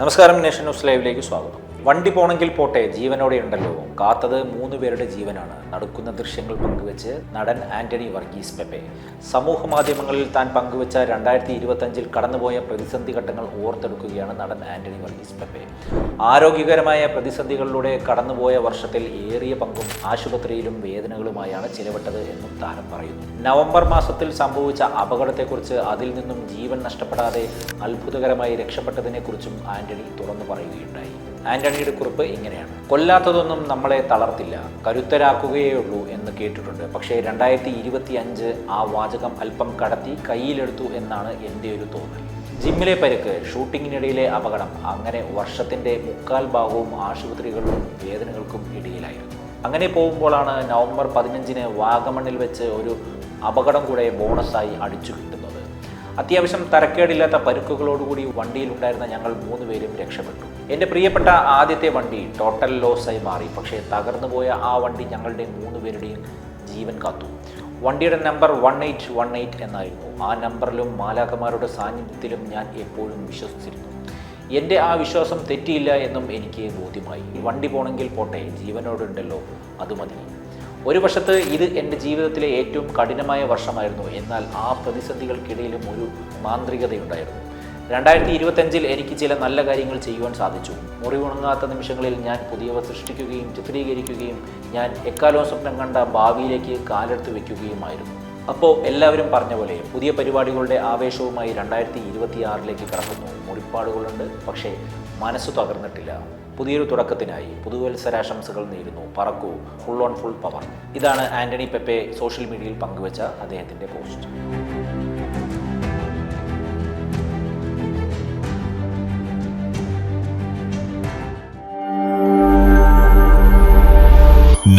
നമസ്കാരം nation news ലൈവിലേക്ക് സ്വാഗതം. വണ്ടി പോണെങ്കിൽ പോട്ടെ ജീവനോടെ ഉണ്ടല്ലോ. കാത്തത് മൂന്ന് പേരുടെ ജീവനാണ്. നടക്കുന്ന ദൃശ്യങ്ങൾ പങ്കുവെച്ച് നടൻ ആന്റണി വർഗീസ് പെപ്പെ. സമൂഹ മാധ്യമങ്ങളിൽ താൻ പങ്കുവെച്ച രണ്ടായിരത്തി ഇരുപത്തഞ്ചിൽ കടന്നുപോയ പ്രതിസന്ധി ഘട്ടങ്ങൾ ഓർത്തെടുക്കുകയാണ് നടൻ ആന്റണി വർഗീസ് പെപ്പെ. ആരോഗ്യകരമായ പ്രതിസന്ധികളിലൂടെ കടന്നുപോയ വർഷത്തിൽ ഏറിയ പങ്കും ആശുപത്രിയിലും വേദനകളുമായാണ് ചിലവിട്ടത് എന്നും താരം പറയുന്നു. നവംബർ മാസത്തിൽ സംഭവിച്ച അപകടത്തെക്കുറിച്ച് അതിൽ നിന്നും ജീവൻ നഷ്ടപ്പെടാതെ അത്ഭുതകരമായി രക്ഷപ്പെട്ടതിനെക്കുറിച്ചും ആന്റണി തുറന്നു പറയുകയുണ്ടായി. ആന്റണിയുടെ കുറിപ്പ് ഇങ്ങനെയാണ്. കൊല്ലാത്തതൊന്നും നമ്മളെ തളർത്തില്ല. കരുത്തരാക്കുകയേ ഉള്ളൂ എന്ന് കേട്ടിട്ടുണ്ട്. പക്ഷേ രണ്ടായിരത്തി ഇരുപത്തി അഞ്ച് ആ വാചകം അല്പം കടത്തി കയ്യിലെടുത്തു എന്നാണ് എന്റെ ഒരു തോന്നൽ. ജിമ്മിലെ പരുക്ക് ഷൂട്ടിങ്ങിനിടയിലെ അപകടം അങ്ങനെ വർഷത്തിന്റെ മുക്കാൽ ഭാഗവും ആശുപത്രികളിലും വേദനകൾക്കും ഇടയിലായിരുന്നു. അങ്ങനെ പോകുമ്പോഴാണ് നവംബർ പതിനഞ്ചിന് വാഗമണ്ണിൽ വെച്ച് ഒരു അപകടം കൂടെ ബോണസായി അടിച്ചു കിട്ടുന്നത്. അത്യാവശ്യം തരക്കേടില്ലാത്ത പരുക്കുകളോടുകൂടി വണ്ടിയിലുണ്ടായിരുന്ന ഞങ്ങൾ മൂന്ന് പേരും രക്ഷപ്പെട്ടു. എന്റെ പ്രിയപ്പെട്ട ആദ്യത്തെ വണ്ടി ടോട്ടൽ ലോസായി മാറി പക്ഷേ തകർന്നുപോയ ആ വണ്ടി ഞങ്ങളുടെ മൂന്ന് പേരുടെയും ജീവൻ കാത്തു. വണ്ടിയുടെ number one eight one eight എന്നായിരുന്നു. ആ നമ്പറിലും മാലാഖമാരുടെ സാന്നിധ്യത്തിലും ഞാൻ എപ്പോഴും വിശ്വസിച്ചിരുന്നു. എന്റെ ആ വിശ്വാസം തെറ്റിയില്ല എന്നും എനിക്ക് ബോധ്യമായി. വണ്ടി പോണെങ്കിൽ പോട്ടെ ജീവനോടുണ്ടല്ലോ അത് മതി. ഒരു വശത്ത് ഇത് എന്റെ ജീവിതത്തിലെ ഏറ്റവും കഠിനമായ വർഷമായിരുന്നു. എന്നാൽ ആ പ്രതിസന്ധികൾക്കിടയിലും ഒരു മാന്ത്രികതയുണ്ടായിരുന്നു. രണ്ടായിരത്തി ഇരുപത്തഞ്ചിൽ എനിക്ക് ചില നല്ല കാര്യങ്ങൾ ചെയ്യുവാൻ സാധിച്ചു. മുറിവുണങ്ങാത്ത നിമിഷങ്ങളിൽ ഞാൻ പുതിയവ സൃഷ്ടിക്കുകയും ചിത്രീകരിക്കുകയും ഞാൻ എക്കാലവും സ്വപ്നം കണ്ട ഭാവിയിലേക്ക് കാലെടുത്ത് വയ്ക്കുകയുമായിരുന്നു അപ്പോൾ എല്ലാവരും പറഞ്ഞ പോലെ പുതിയ പരിപാടികളുടെ ആവേശവുമായി രണ്ടായിരത്തി ഇരുപത്തി ആറിലേക്ക് കടക്കുന്നു. മുറിപ്പാടുകളുണ്ട് പക്ഷേ മനസ്സ് തകർന്നിട്ടില്ല. പുതിയൊരു തുടക്കത്തിനായി പുതുവത്സരാശംസകൾ നേരുന്നു. പറക്കൂ ഫുൾ ഓൺ ഫുൾ പവർ ഇതാണ് ആന്റണി പെപ്പെ സോഷ്യൽ മീഡിയയിൽ പങ്കുവച്ച അദ്ദേഹത്തിന്റെ പോസ്റ്റ്.